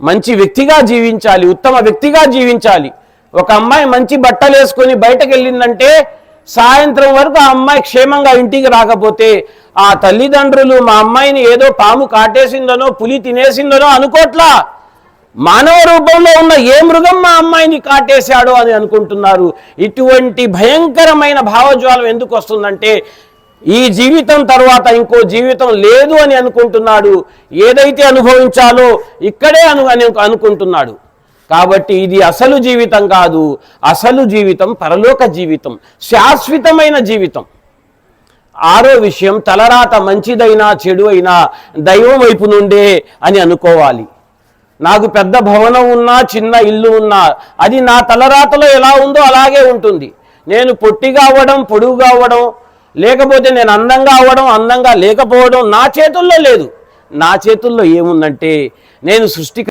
మంచి వ్యక్తిగా జీవించాలి ఉత్తమ వ్యక్తిగా జీవించాలి. ఒక అమ్మాయి మంచి బట్టలు వేసుకొని బయటకు వెళ్ళిందంటే సాయంత్రం వరకు ఆ అమ్మాయి క్షేమంగా ఇంటికి రాకపోతే ఆ తల్లిదండ్రులు మా అమ్మాయిని ఏదో పాము కాటేసిందనో పులి తినేసిందనో అనుకోట్లా. మానవ రూపంలో ఉన్న ఏ మృగం మా అమ్మాయిని కాటేశాడో అని అనుకుంటున్నారు. ఇటువంటి భయంకరమైన భావజ్వాలం ఎందుకు వస్తుందంటే ఈ జీవితం తర్వాత ఇంకో జీవితం లేదు అని అనుకుంటున్నాడు. ఏదైతే అనుభవించాలో ఇక్కడే అను అని అనుకుంటున్నాడు. కాబట్టి ఇది అసలు జీవితం కాదు. అసలు జీవితం పరలోక జీవితం. శాశ్వతమైన జీవితం. ఆరో విషయం తలరాత మంచిదైనా చెడు అయినా దైవం వైపు నుండే అని అనుకోవాలి. నాకు పెద్ద భవనం ఉన్నా చిన్న ఇల్లు ఉన్నా అది నా తలరాతలో ఎలా ఉందో అలాగే ఉంటుంది. నేను పొట్టిగా అవ్వడం పొడుగుగా అవ్వడం లేకపోతే నేను అందంగా అవ్వడం అందంగా లేకపోవడం నా చేతుల్లో లేదు. నా చేతుల్లో ఏముందంటే నేను సృష్టి